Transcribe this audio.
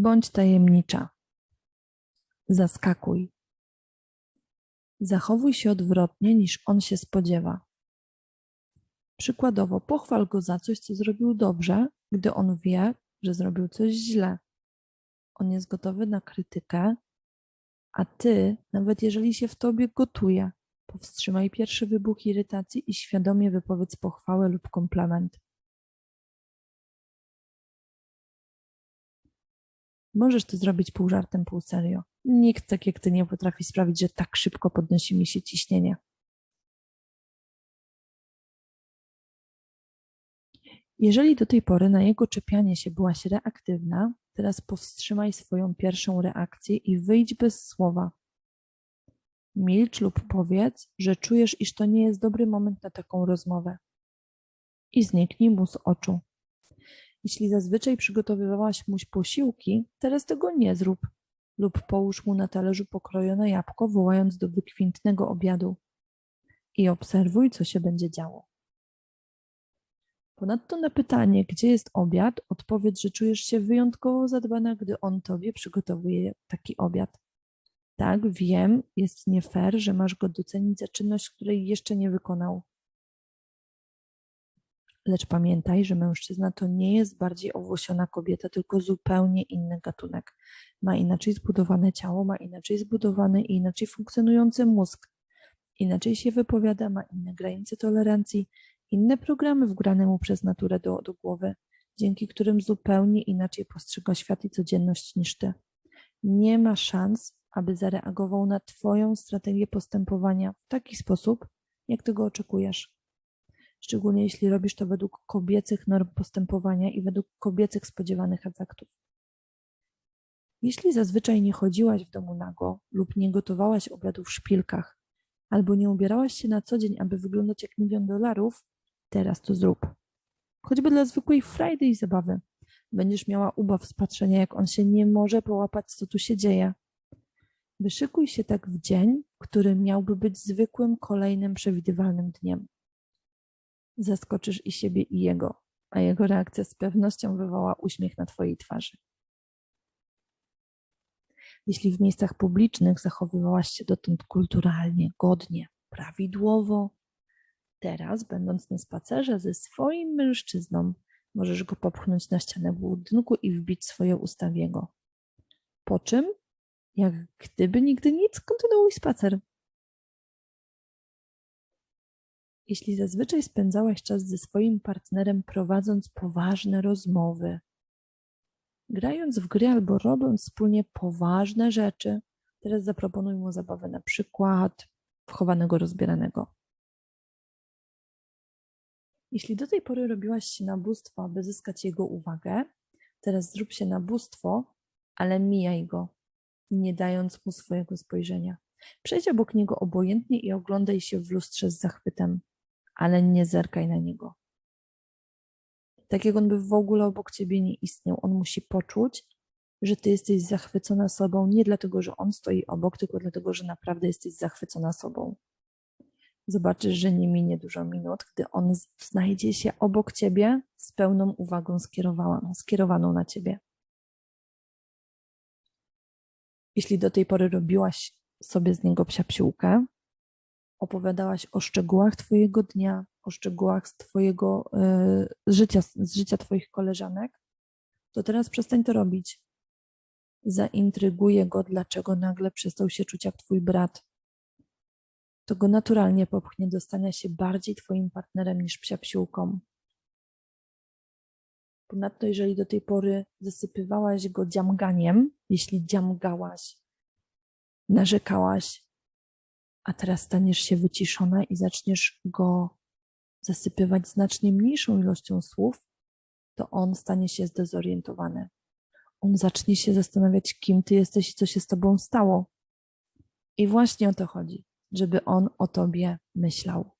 Bądź tajemnicza. Zaskakuj. Zachowuj się odwrotnie niż on się spodziewa. Przykładowo, pochwal go za coś, co zrobił dobrze, gdy on wie, że zrobił coś źle. On jest gotowy na krytykę, a ty, nawet jeżeli się w tobie gotuje, powstrzymaj pierwszy wybuch irytacji i świadomie wypowiedz pochwałę lub komplement. Możesz to zrobić pół żartem, pół serio. Nikt tak jak ty nie potrafi sprawić, że tak szybko podnosi mi się ciśnienie. Jeżeli do tej pory na jego czepianie się byłaś reaktywna, teraz powstrzymaj swoją pierwszą reakcję i wyjdź bez słowa. Milcz lub powiedz, że czujesz, iż to nie jest dobry moment na taką rozmowę. I zniknij mu z oczu. Jeśli zazwyczaj przygotowywałaś mu posiłki, teraz tego nie zrób. Lub połóż mu na talerzu pokrojone jabłko, wołając do wykwintnego obiadu. I obserwuj, co się będzie działo. Ponadto na pytanie, gdzie jest obiad, odpowiedz, że czujesz się wyjątkowo zadbana, gdy on tobie przygotowuje taki obiad. Tak, wiem, jest nie fair, że masz go docenić za czynność, której jeszcze nie wykonał. Lecz pamiętaj, że mężczyzna to nie jest bardziej owłosiona kobieta, tylko zupełnie inny gatunek. Ma inaczej zbudowane ciało, ma inaczej zbudowany i inaczej funkcjonujący mózg. Inaczej się wypowiada, ma inne granice tolerancji, inne programy wgrane mu przez naturę do, do głowy, dzięki którym zupełnie inaczej postrzega świat i codzienność niż ty. Nie ma szans, aby zareagował na Twoją strategię postępowania w taki sposób, jak tego oczekujesz. Szczególnie jeśli robisz to według kobiecych norm postępowania i według kobiecych spodziewanych efektów. Jeśli zazwyczaj nie chodziłaś w domu nago lub nie gotowałaś obiadu w szpilkach, albo nie ubierałaś się na co dzień, aby wyglądać jak milion dolarów, teraz to zrób. Choćby dla zwykłej frajdy i zabawy. Będziesz miała ubaw z patrzenia, jak on się nie może połapać, co tu się dzieje. Wyszykuj się tak w dzień, który miałby być zwykłym, kolejnym, przewidywalnym dniem. Zaskoczysz i siebie, i jego, a jego reakcja z pewnością wywoła uśmiech na Twojej twarzy. Jeśli w miejscach publicznych zachowywałaś się dotąd kulturalnie, godnie, prawidłowo, teraz, będąc na spacerze ze swoim mężczyzną, możesz go popchnąć na ścianę budynku i wbić swoje usta w jego. Po czym jak gdyby nigdy nic, kontynuuj spacer. Jeśli zazwyczaj spędzałaś czas ze swoim partnerem prowadząc poważne rozmowy, grając w gry albo robiąc wspólnie poważne rzeczy, teraz zaproponuj mu zabawę na przykład wchowanego rozbieranego. Jeśli do tej pory robiłaś się na bóstwo, aby zyskać jego uwagę, teraz zrób się na bóstwo, ale mijaj go nie dając mu swojego spojrzenia. Przejdź obok niego obojętnie i oglądaj się w lustrze z zachwytem, ale nie zerkaj na niego. Tak jak on by w ogóle obok ciebie nie istniał, on musi poczuć, że ty jesteś zachwycona sobą nie dlatego, że on stoi obok, tylko dlatego, że naprawdę jesteś zachwycona sobą. Zobaczysz, że nie minie dużo minut, gdy on znajdzie się obok ciebie z pełną uwagą skierowaną, skierowaną na ciebie. Jeśli do tej pory robiłaś sobie z niego psiapsiłkę, opowiadałaś o szczegółach Twojego dnia, o szczegółach z Twojego y, życia, z życia Twoich koleżanek, to teraz przestań to robić. Zaintryguje go, dlaczego nagle przestał się czuć jak Twój brat. To go naturalnie popchnie do stania się bardziej Twoim partnerem niż psiapsiłką. Ponadto, jeżeli do tej pory zasypywałaś go dziamganiem, jeśli dziamgałaś, narzekałaś, a teraz staniesz się wyciszona i zaczniesz go zasypywać znacznie mniejszą ilością słów, to on stanie się zdezorientowany. On zacznie się zastanawiać, kim ty jesteś i co się z tobą stało. I właśnie o to chodzi, żeby on o tobie myślał.